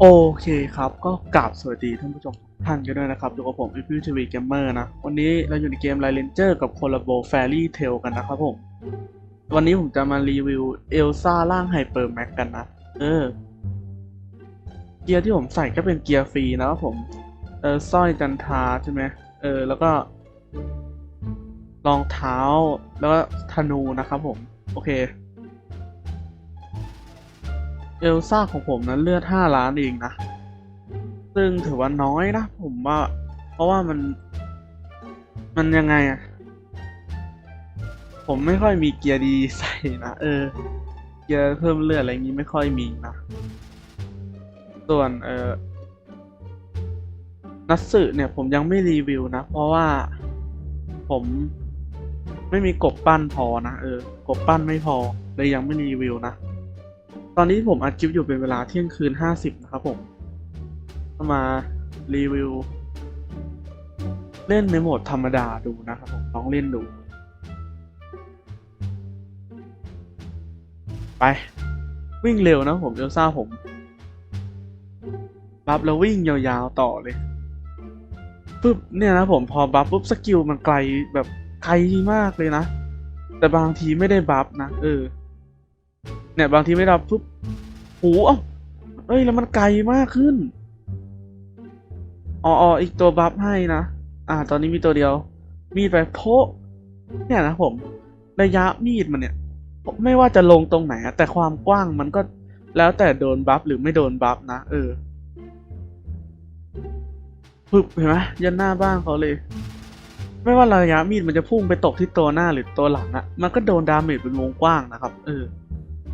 โอเคครับ ก็กราบสวัสดีท่านผู้ชมทุกท่านกันด้วยนะครับอยู่กับผมพิวทีวีเกมเมอร์นะ วันนี้เราอยู่ในเกมไลเลนเจอร์กับโคลาโบแฟรี่เทลกันนะครับผม วันนี้ผมจะมารีวิวเอลซ่าร่างไฮเปอร์แม็กกันนะ เออ เกียร์ที่ผมใส่ก็เป็นเกียร์ฟรีนะครับผม เออสร้อยจันทาใช่ไหมเออ แล้วก็รองเท้าแล้วก็ธนูนะครับผม โอเค เอลซ่าของผมนั้นเลือดห้าล้านเองนะ ซึ่งถือว่าน้อยนะผมว่า เพราะว่ามัน มันยังไงอะผมไม่ค่อยมีเกียร์ดีใส่นะ เออ เกียร์เพิ่มเลือดอะไรงนี้ไม่ค่อยมีนะ ส่วนเออนัตสึเนี่ยผมยังไม่รีวิวนะ เพราะว่าผมไม่มีกบปั้นพอนะ เออกบปั้นไม่พอเลยยังไม่รีวิวนะ ตอนนี้ผมอัดคลิปอยู่เป็นเวลาเที่ยงคืนห้าสิบนะครับผม มารีวิว เล่นในโหมดธรรมดาดูนะครับผมลองเล่นดู ไป วิ่งเร็วนะผมเอลซ่าผม บัฟแล้ววิ่งยาวๆต่อเลยปุ๊บเนี่ยนะผมพอบัฟปุ๊บสกิลมันไกลแบบไกลมากเลยนะ แต่บางทีไม่ได้บัฟนะเออ เนี่ยบางทีไม่รับปุ๊บหูเอ้าเอ้ยแล้วมันไกลมากขึ้นอ๋อออีกตัวบัฟให้นะ อ่า ตอนนี้มีตัวเดียว มีดไปโพะเนี่ยนะผมระยะมีดมันเนี่ย ไม่ว่าจะลงตรงไหนแต่ความกว้างมันก็แล้วแต่โดนบัฟหรือไม่โดนบัฟนะเออปึ๊บเห็นไหมยันหน้าบ้านเขาเลย ไม่ว่าระยะมีดมันจะพุ่งไปตกที่ตัวหน้าหรือตัวหลังอะมันก็โดนดาเมจเป็นวงกว้างนะครับ เออ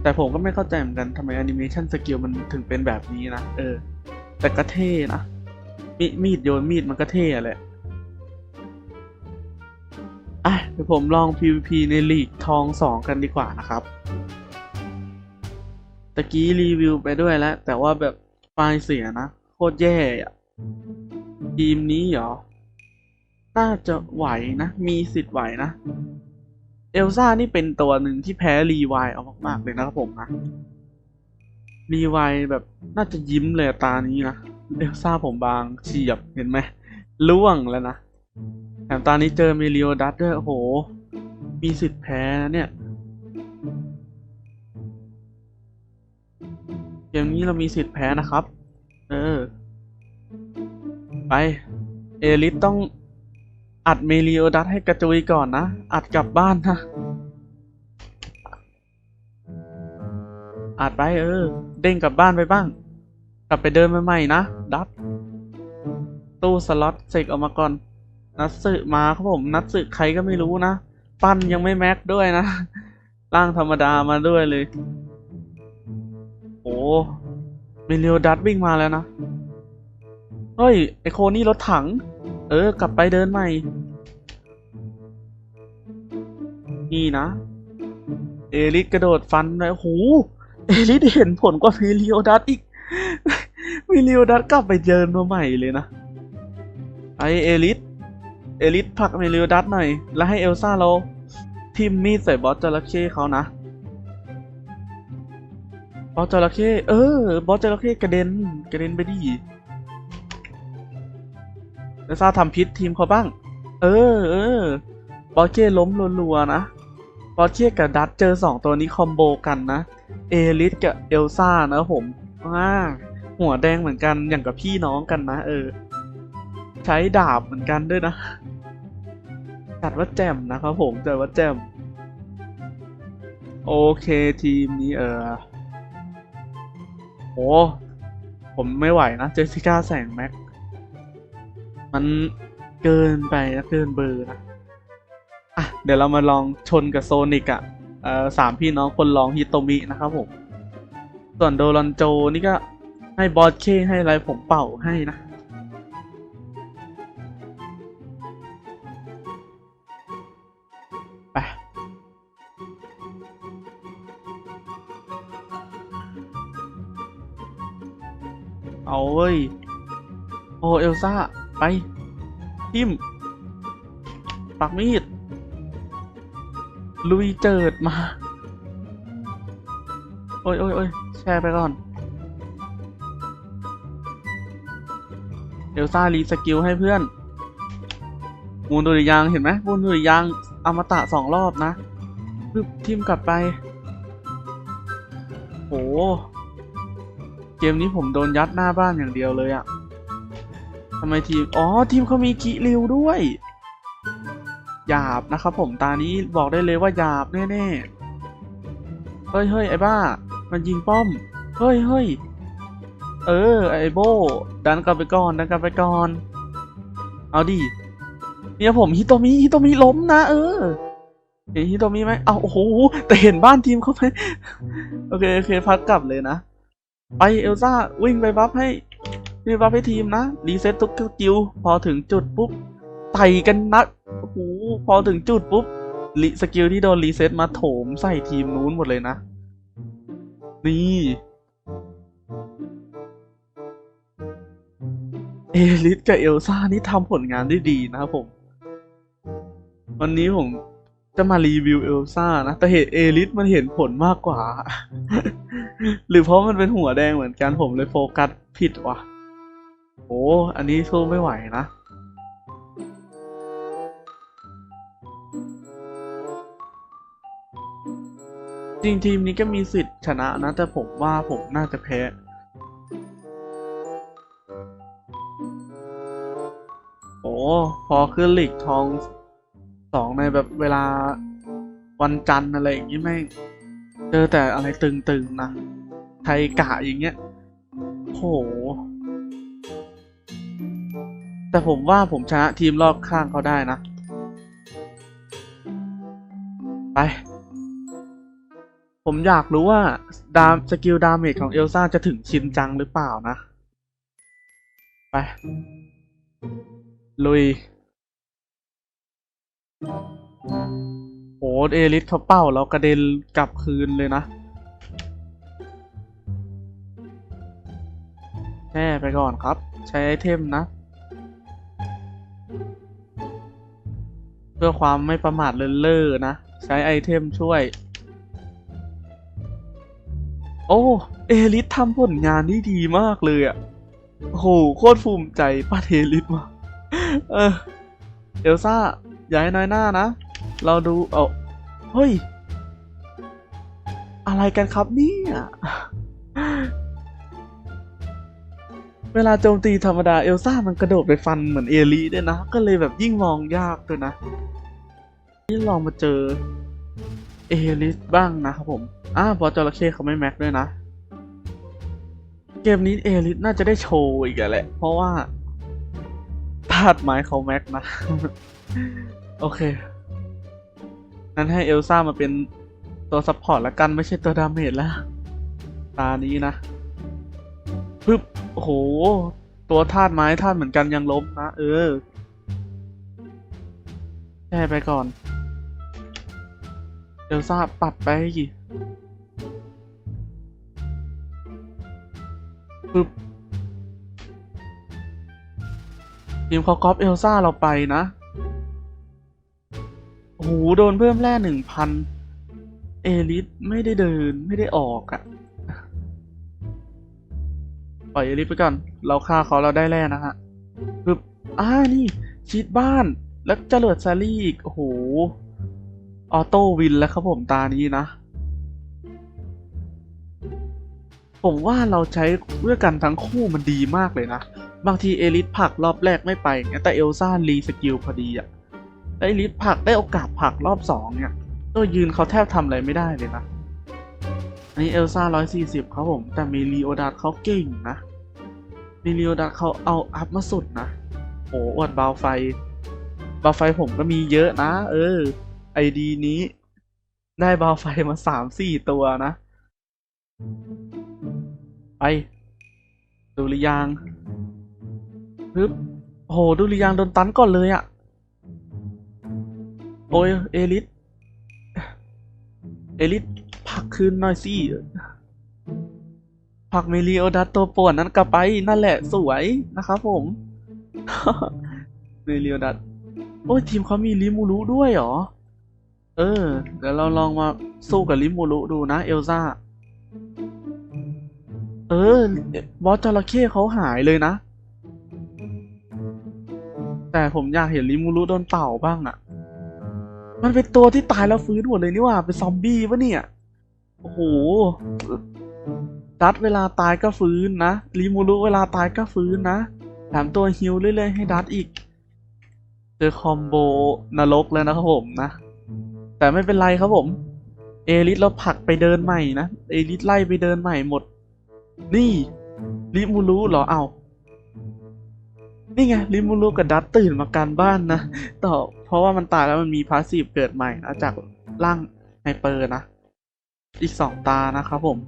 แต่ผมก็ไม่เข้าใจเหมือนกันทำไมแอนิเมชันสกิลมันถึงเป็นแบบนี้นะ เออ แต่ก็เท่นะ มีมีดโยนมีดมันก็เท่แหละ อะเดี๋ยวผมลอง PVP ในลีกทองสองกันดีกว่านะครับตะกี้รีวิวไปด้วยแล้ว แต่ว่าแบบไฟล์เสียนะ โคตรแย่อะทีมนี้เหรอ น่าจะไหวนะ มีสิทธิ์ไหวนะ เอลซ่านี่เป็นตัวหนึ่งที่แพ้รีไวายเอามากๆเลยนะครับผมนะรีไวายแบบน่าจะยิ้มเลยตานี้นะเอลซ่าผมบางเฉียบเห็นไหมล่วงแล้วนะแถมตอนนี้เจอเมลิโอดัสด้วยโอ้โห มีสิทธิ์แพ้นะเนี่ยเกมนี้เรามีสิทธิ์แพ้นะครับ เออ ไป เอลิสต้อง อัดเมลิโอดัสให้กระจุยก่อนนะ อัดกลับบ้านนะ อัดไปเออ เด้งกลับบ้านไปบ้าง กลับไปเดินใหม่นะ ดับตู้สล็อตเสกออกมาก่อน นัดสึมาครับผม นัดสึใครก็ไม่รู้นะ ปั้นยังไม่แม็กด้วยนะ ร่างธรรมดามาด้วยเลย โอ้เมลิโอดัสวิ่งมาแล้วนะ เฮ้ย ไอโคนี่รถถัง เออ กลับไปเดินใหม่ นี่นะ เอลิสกระโดดฟันเลยโห เอลิสเห็นผลกว่ามิลิโอดัสอีกมิลิโอดัสกลับไปเดินมาใหม่เลยนะ ไอเอลิส เอลิสผลักมิลิโอดัสหน่อย แล้วให้เอลซ่าเราทิมมีดใส่บอสจระเข้เขานะ บอสจระเข้ เออ บอสจระเข้กระเด็น กระเด็นไปดิ เอลซ่าทำพิษทีมเขาบ้าง เออเออบอสเก้ล้มรัวๆนะบอสเก้กับดัตเจอสองตัวนี้คอมโบกันนะ เอลิสกับเอลซ่านะผมอ่าหัวแดงเหมือนกันอย่างกับพี่น้องกันนะ เออ ใช้ดาบเหมือนกันด้วยนะจัดว่าแจ่มนะครับผมจัดว่าแจ่มโอเคทีมนี้เออโอ้ผมไม่ไหวนะ เจสสิก้าแสงแม็ก มันเกินไปนะเกินเบอร์นะอะเดี๋ยวเรามาลองชนกับโซนิกอะเอ่อสามพี่น้องคนรองฮิโตมินะครับผม ส่วนโดรอนโจนี่ก็ให้บอสเคให้อะไรผมเป่าให้นะไปเอาเว้ย โอเอลซ่า ไปทิมปักมีด ลุยเจิดมา โอ้ยโอ้ยโอ้ยแชร์ไปก่อนเอลซ่ารีสกิลให้เพื่อน มูลดุริยางเห็นไหมมูลดุริยางอมตะสองรอบนะปึ๊บทิมกลับไป โห เกมนี้ผมโดนยัดหน้าบ้านอย่างเดียวเลยอะ ทำไมทีม อ๋อ ทีมเขามีกิริวด้วยหยาบนะครับผมตานี้บอกได้เลยว่าหยาบแน่ๆ เฮ้ยเฮ้ยไอ้บ้า มันยิงป้อม เฮ้ยเฮ้ยเออ ไอ้โบ ดันกลับไปก่อน ดันกลับไปก่อน เอาดิเนี่ยผมฮิโตมิฮิโตมิล้มนะ เออเห็นฮิโตมิไหมเอาโอ้โหแต่เห็นบ้านทีมเขาไหมโอเคโอเคพักกลับเลยนะ ไปเอลซ่าวิ่งไปบัฟให้ วิ่งบัฟให้ทีมนะรีเซ็ตทุกสกิลพอถึงจุดปุ๊บไต่กันนักโอ้โหพอถึงจุดปุ๊บรีสกิลที่โดนรีเซ็ตมาโถมใส่ทีมนู้นหมดเลยนะ นี่เอลิสกับเอลซ่านี่ทำผลงานได้ดีนะครับผม วันนี้ผมจะมารีวิวเอลซ่านะ แต่เหตุเอลิสมันเห็นผลมากกว่า หรือเพราะมันเป็นหัวแดงเหมือนกันผมเลยโฟกัสผิดว่ะ โอ้อันนี้สู้ไม่ไหวนะจริงทีมนี้ก็มีสิทธิ์ชนะนะ แต่ผมว่าผมน่าจะแพ้ โอ้พอขึ้นหลีกทองสองในแบบเวลาวันจันทร์อะไรอย่างงี้แม่เจอแต่อะไรตึงๆนะ ไทยกะอย่างเงี้ยโห แต่ผมว่าผมชนะทีมรอบข้างเขาได้นะ ไป ผมอยากรู้ว่าดามสกิลดาเมจของเอลซ่าจะถึงชินจังหรือเปล่านะ ไป ลุยโหเอลิสเขาเป้าแล้วกระเด็นกลับคืนเลยนะแช่ไปก่อนครับ ใช้ไอเทมนะ เพื่อความไม่ประมาทเลินเล่อนะ ใช้ไอเทมช่วย โอ้ เอลิสทำผลงานได้ดีมากเลยอะ่ะโอ้โหโคตรภูมิใจป้าเทลิสมาเออเอลซ่าอย่าให้น้อยหน้านะ เราดู เอาเฮ้ย อะไรกันครับเนี่ย เวลาโจมตีธรรมดาเอลซ่ามันกระโดดไปฟันเหมือนเอลิด้วยนะ ก็เลยแบบยิ่งมองยากด้วยนะนี่ลองมาเจอเอลิสบ้างนะครับผมอ่าบอจระเข้เขาไม่แม็กด้วยนะ เกมนี้เอลิสน่าจะได้โชว์อีกแหละ เพราะว่าธาตุไม้เขาแม็กนะ โอเค นั้นให้เอลซ่ามาเป็นตัวซัพพอร์ตละกันไม่ใช่ตัวดาเมจแล้ว ตานี้นะปึ๊บ โอ้โห ตัวธาตุไม้ธาตุเหมือนกันยังล้มนะ เออแช่ไปก่อนเอลซ่าปัดไปกี่ปึ๊บทีมเขาก๊อปเอลซ่าเราไปนะ โอ้โห โดนเพิ่มแร่หนึ่งพัน เอลิสไม่ได้เดินไม่ได้ออกอะ่ะ ปล่อยเอลิสไปก่อน เราฆ่าเขาเราได้แร่นะฮะปึ๊บอ่านี่ชีดบ้าน แล้วเจริญซารี่อีกโอ้โห ออโต้วินแล้วครับผมตานี้นะ ผมว่าเราใช้ด้วยกันทั้งคู่มันดีมากเลยนะ บางทีเอลิสผักรอบแรกไม่ไปเงี้ยแต่เอลซ่ารีสกิลพอดีอะเอลิสผักได้โอกาสผักรอบสองเนี่ย ตัวยืนเขาแทบทำอะไรไม่ได้เลยนะ อันนี้เอลซ่าร้อยสี่สิบครับผม แต่มีลีโอดาร์เขาเก่งนะมีลีโอดาร์เขาเอาอัพมาสุดนะ โอ้อวดบาวไฟ บาวไฟผมก็มีเยอะนะ เออ ไอดีนี้ ได้บาวไฟมาสามสี่ตัวนะ ไป ดูริยางฮึบโอ้โหดูริยางโดนตันก่อนเลยอะ่ะ โอ้ยเอลิสเอลิส ผักคืนหน่อยสิผักเมลีโอดัตตัวป่วนนั้นกลับไป นั่นแหละสวยนะครับผมเมลีโอดัตโอ้ยทีมเขามีลิมูรุด้วยเหรอ เออ เดี๋ยวเราลองมาสู้กับลิมูรุดูนะ เอลซ่า เออ บอสจระเข้เขาหายเลยนะ แต่ผมอยากเห็นริมูรุโดนเป่าบ้างอะมันเป็นตัวที่ตายแล้วฟื้นหมดเลยนี่ว่า เป็นซอมบี้ปะเนี่ย โอ้โหดัดเวลาตายก็ฟื้นนะริมูรุเวลาตายก็ฟื้นนะแถมตัวฮิวเรื่อยๆให้ดัดอีก เจอคอมโบนรกแล้วนะครับผมนะ แต่ไม่เป็นไรครับผม เอลิสเราผลักไปเดินใหม่นะ เอลิสไล่ไปเดินใหม่หมด นี่ริมูรุเหรอเอานี่ไงริมูรุกับดัตตื่นมาการบ้านนะ ต่อเพราะว่ามันตายแล้วมันมีพาสซีฟเกิดใหม่นะจากร่างไฮเปอร์นะ อีกสองตานะครับผม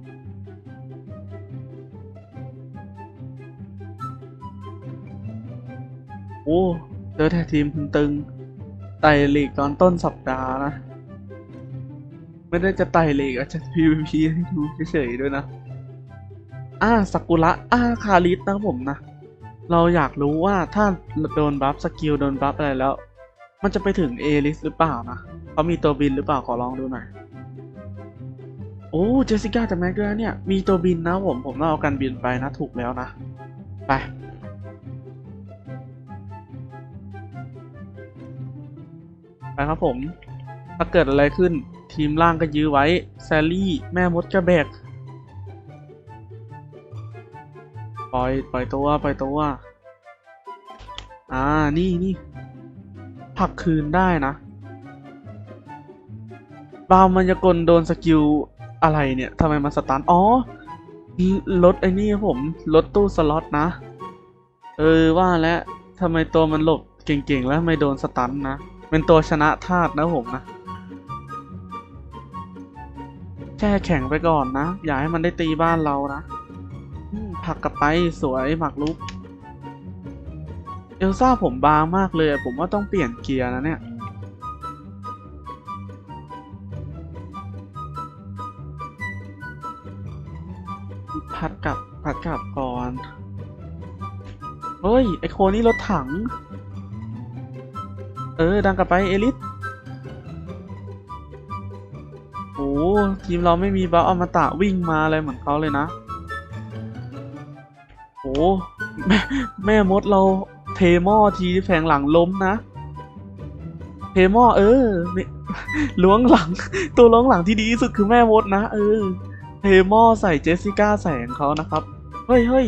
โอ้เจอแต่ทีมคุณตึงไต่ลีกตอนต้นสัปดาห์นะ ไม่ได้จะไต่ลีกอะจจะ PVP ให้ดูเฉยๆด้วยนะ อ่าสักุระอ่าคาริสนะครับผมนะ เราอยากรู้ว่าถ้าโดนบัฟสกิลโดนบัฟอะไรแล้ว มันจะไปถึงเอลิสหรือเปล่านะเขามีตัวบินหรือเปล่าขอลองดูหน่อย อ้เจสสิก้าจากแม็กด้วยเนี่ย มีตัวบินนะผม ผมต้องเอากันบินไปนะ ถูกแล้วนะ ไป ไปครับผม ถ้าเกิดอะไรขึ้น ทีมล่างก็ยื้อไว้ แซลลี่ แม่มดกระแบก ปล่อย ปล่อยตัว ปล่อยตัว อ่า นี่นี่ผักคืนได้นะบาวมันยากลโดนสกิล อะไรเนี่ยทำไมมันสตันอ๋อลดไอ้นี่ผมลดตู้สล็อตนะ เออว่าแล้วทำไมตัวมันหลบเก่งๆแล้วไม่โดนสตันนะเป็นตัวชนะธาตุนะผมนะแช่แข็งไปก่อนนะ อย่าให้มันได้ตีบ้านเรานะผักกลับไปสวยหมักลุก เอลซ่าผมบางมากเลย ผมว่าต้องเปลี่ยนเกียร์นะเนี่ย พัดกลับพัดกลับก่อน เฮ้ย ไอโคนี่รถถัง เออ ดังกลับไป เอลิสโอ้ทีมเราไม่มีบัฟอมตะวิ่งมาอะไรเหมือนเขาเลยนะโอ้แม่แม่มดเราเทหม้อทีแฝงหลังล้มนะ เทหม้อเออล้วงหลัง ตัวล้วงหลังที่ดีที่สุดคือแม่มดนะ เออ เทหม้อใส่เจสสิก้าแสงเขานะครับ เฮ้ยเฮ้ย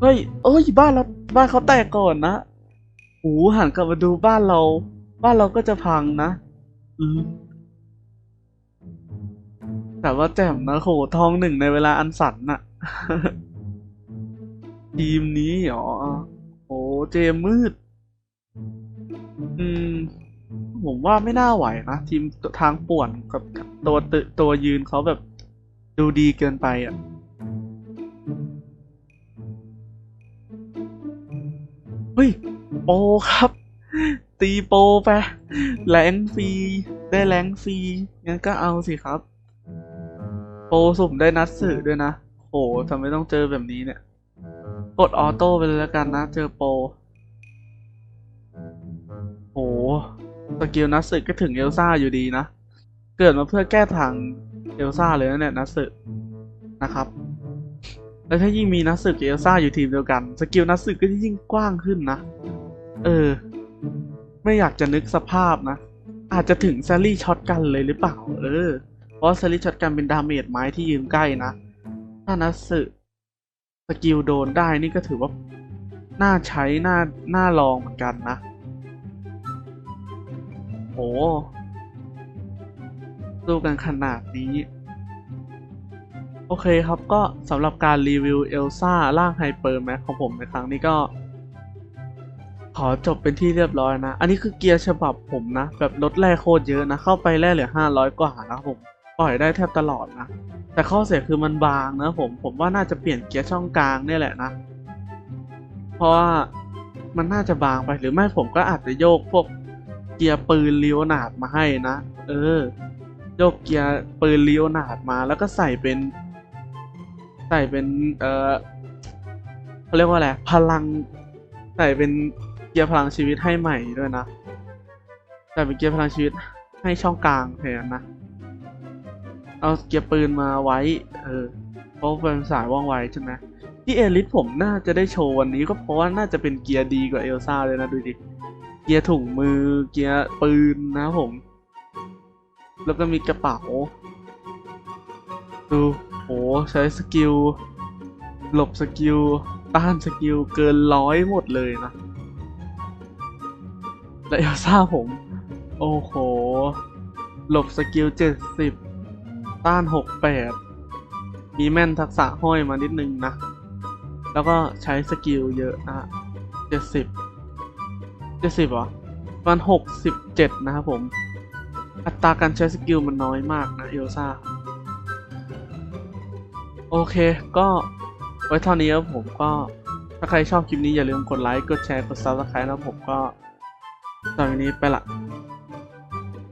เฮ้ยเอ้ยบ้านเราบ้านเขาแตกก่อนนะโอ้หันกลับมาดูบ้านเรา บ้านเราก็จะพังนะอืมแต่ว่าแจ่มนะโหทองหนึ่งในเวลาอันสันน่ะ ทีมนี้เหรอโอ้เจมมืด อืม ผมว่าไม่น่าไหวนะ ทีมทางป่วนกับตัวตัวยืนเขาแบบ ดูดีเกินไปอะเฮ้ยโปครับ ตีโปไปแรงฟรีได้แรงฟรีงั้นก็เอาสิครับ โปสุ่มได้นัดสื่อด้วยนะโหทำไมต้องเจอแบบนี้เนี่ย กดออโต้ไปเลยแล้วกันนะ เจอโปโหสกิลนัดสึก็ถึงเอลซ่าอยู่ดีนะ เกิดมาเพื่อแก้ทาง เอลซ่าเลยนะเนี่ยนัสึนะครับ แล้วถ้ายิ่งมีนัสึกับเอลซ่าอยู่ทีมเดียวกัน สกิลนัสึก็จะยิ่งกว้างขึ้นนะ เออ ไม่อยากจะนึกสภาพนะ อาจจะถึงแซลลี่ช็อตกันเลยหรือเปล่า เออ เพราะแซลลี่ช็อตกันเป็นดาเมจไม้ที่ยืนใกล้นะ ถ้านัสึสกิลโดนได้นี่ก็ถือว่า น่าใช้ น่า น่าลองเหมือนกันนะโห สู้กันขนาดนี้ โอเคครับก็สำหรับการรีวิวเอลซ่าร่างไฮเปอร์แม็กของผมในครั้งนี้ก็ ขอจบเป็นที่เรียบร้อยนะ อันนี้คือเกียร์ฉบับผมนะ แบบลดแร่โคตรเยอะนะ เข้าไปแร่เหลือห้าร้อยกว่านะครับผมปล่อยได้แทบตลอดนะ แต่ข้อเสียคือมันบางนะผมผมว่าน่าจะเปลี่ยนเกียร์ช่องกลางนี่แหละนะ เพราะว่ามันน่าจะบางไปหรือไม่ผมก็อาจจะโยกพวกเกียร์ปืนลีโอนาดมาให้นะ เออ โยกเกียร์ปืนลีโอนาดมา แล้วก็ใส่เป็น ใส่เป็น เออเขาเรียกว่าอะไรพลัง ใส่เป็นเกียร์พลังชีวิตให้ใหม่ด้วยนะใส่เป็นเกียร์พลังชีวิตให้ช่องกลางแทนนะเอาเกียร์ปืนมาไว้ เออเพราะเป็นสายว่องไวใช่ไหมที่เอลิสผมน่าจะได้โชว์วันนี้ก็เพราะว่าน่าจะเป็นเกียร์ดีกว่าเอลซ่าเลยนะดูดิ เกียร์ถุงมือ เกียร์ปืนนะผม แล้วก็มีกระเป๋า ดูโหใช้สกิล หลบสกิล ต้านสกิล เกินร้อยหมดเลยนะ และเอลซ่าผม โอ้โห หลบสกิลเจ็ดสิบต้านหกแปดมีแม่นทักษะห้อยมานิดนึงนะ แล้วก็ใช้สกิลเยอะนะเจ็ดสิบเจ็ดสิบเหรอประมาณหกสิบเจ็ดนะครับผม อัตราการใช้สกิลมันน้อยมากนะเอลซ่า โอเคก็ไว้เท่านี้ครับผมก็ถ้าใครชอบคลิปนี้อย่าลืมกดไลค์ กดแชร์ กดซับสไครต์นะผมก็ตอนนี้ไปละ